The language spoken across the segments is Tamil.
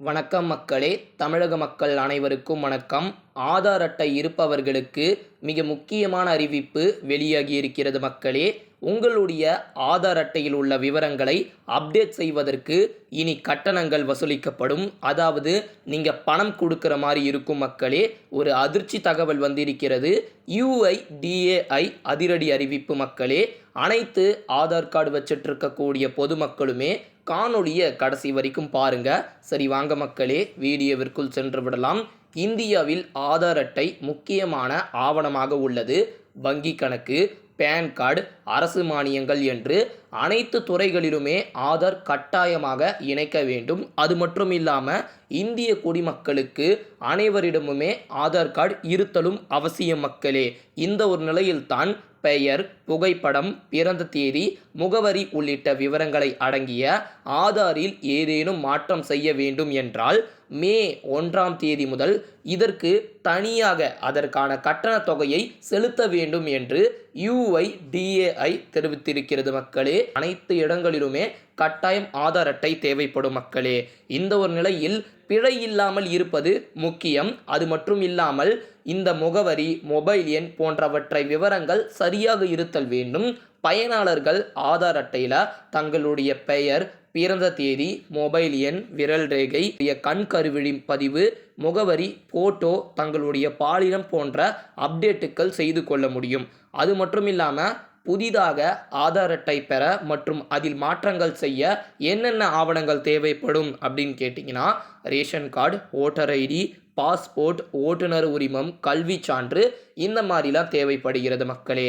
வணக்கம் மக்களே. தமிழக மக்கள் அனைவருக்கும் வணக்கம். ஆதார் அட்டை இருப்பவர்களுக்கு மிக முக்கியமான அறிவிப்பு வெளியாகி இருக்கிறது மக்களே. உங்களுடைய ஆதார் அட்டையில் உள்ள விவரங்களை அப்டேட் செய்வதற்கு இனி கட்டணங்கள் வசூலிக்கப்படும். அதாவது நீங்கள் பணம் கொடுக்குற மாதிரி இருக்கும் மக்களே ஒரு அதிர்ச்சி தகவல் வந்திருக்கிறது. யுஐடிஏஐ அதிரடி அறிவிப்பு மக்களே அனைத்து ஆதார் கார்டு வச்சிட்டு இருக்கக்கூடிய பொதுமக்களுமே காணொளியை கடைசி வரைக்கும் பாருங்க. சரி வாங்க மக்களே வீடியோவிற்குள் சென்று விடலாம். இந்தியாவில் ஆதார் அட்டை முக்கியமான ஆவணமாக உள்ளது. வங்கி கணக்கு பேன் கார்டு அரசு மானியங்கள் என்று அனைத்து துறைகளிலுமே ஆதார் கட்டாயமாக இணைக்க வேண்டும். அது மட்டும் இல்லாமல் இந்திய குடிமக்களுக்கு அனைவரிடமுமே ஆதார் கார்டு இருத்தலும் அவசியம் மக்களே. இந்த ஒரு நிலையில்தான் பெயர் புகைப்படம் பிறந்த தேதி முகவரி உள்ளிட்ட விவரங்களை அடங்கிய ஆதாரில் ஏதேனும் மாற்றம் செய்ய வேண்டும் என்றால் மே ஒன்றாம் தேதி முதல் இதற்கு தனியாக அதற்கான கட்டணத் தொகையை செலுத்த வேண்டும் என்று யுஐடிஏஐ தெரிவித்திருக்கிறது மக்களே. அனைத்து இடங்களிலுமே கட்டாயம் ஆதார் அட்டை தேவைப்படும் மக்களே. இந்த ஒரு நிலையில் பிழை இல்லாமல் இருப்பது முக்கியம். அது மட்டும் இல்லாமல் இந்த முகவரி மொபைல் எண் போன்றவற்றை விவரங்கள் சரியாக இருத்தல் வேண்டும். பயனாளர்கள் ஆதார் அட்டையில் தங்களுடைய பெயர் பிறந்த தேதி மொபைல் எண் விரல் ரேகை கண் கருவிழி பதிவு முகவரி போட்டோ தங்களுடைய பாலினம் போன்ற அப்டேட்டுகள் செய்து கொள்ள முடியும். அது மட்டும் இல்லாமல் புதிதாக ஆதார் அட்டை பெற மற்றும் அதில் மாற்றங்கள் செய்ய என்னென்ன ஆவணங்கள் தேவைப்படும் அப்படின்னு கேட்டிங்கன்னா ration card voter ID passport ஓட்டுநர் உரிமம் கல்வி சான்று இந்த மாதிரிலாம் தேவைப்படுகிறது மக்களே.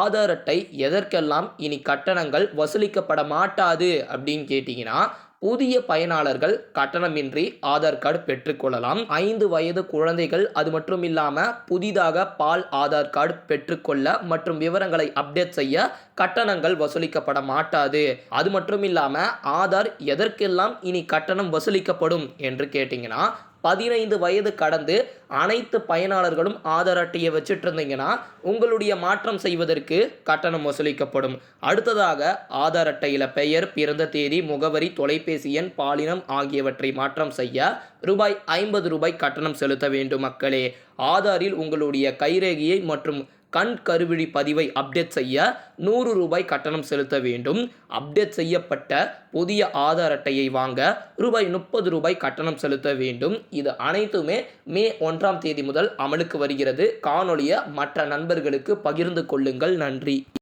ஆதார் அட்டை எதற்கெல்லாம் இனி கட்டணங்கள் வசூலிக்கப்பட மாட்டாது அப்படின்னு கேட்டிங்கன்னா புதிய பயனாளர்கள் கட்டணமின்றி ஆதார் கார்டு பெற்றுக்கொள்ளலாம். ஐந்து வயது குழந்தைகள் அது மட்டும் இல்லாமல் புதிதாக பால் ஆதார் கார்டு பெற்றுக்கொள்ள மற்றும் விவரங்களை அப்டேட் செய்ய கட்டணங்கள் வசூலிக்கப்பட மாட்டாது. அது மட்டும் இல்லாமல் ஆதார் எதற்கெல்லாம் இனி கட்டணம் வசூலிக்கப்படும் என்று கேட்டிங்கன்னா பதினைந்து வயது கடந்து அனைத்து பயனாளர்களும் ஆதார் அட்டையை வச்சுட்டு இருந்தீங்கன்னா உங்களுடைய மாற்றம் செய்வதற்கு கட்டணம் வசூலிக்கப்படும். அடுத்ததாக ஆதார் அட்டையில் பெயர் பிறந்த தேதி முகவரி தொலைபேசி எண் பாலினம் ஆகியவற்றை மாற்றம் செய்ய ரூபாய் ஐம்பது ரூபாய் கட்டணம் செலுத்த வேண்டும் மக்களே. ஆதாரில் உங்களுடைய கைரேகையை மற்றும் கண் கருவிழி பதிவை அப்டேட் செய்ய நூறு ரூபாய் கட்டணம் செலுத்த வேண்டும். அப்டேட் செய்யப்பட்ட புதிய ஆதார் அட்டையை வாங்க ரூபாய் முப்பது ரூபாய் கட்டணம் செலுத்த வேண்டும். இது அனைத்துமே மே ஒன்றாம் தேதி முதல் அமலுக்கு வருகிறது. காணொலியை மற்ற நண்பர்களுக்கு பகிர்ந்து கொள்ளுங்கள். நன்றி.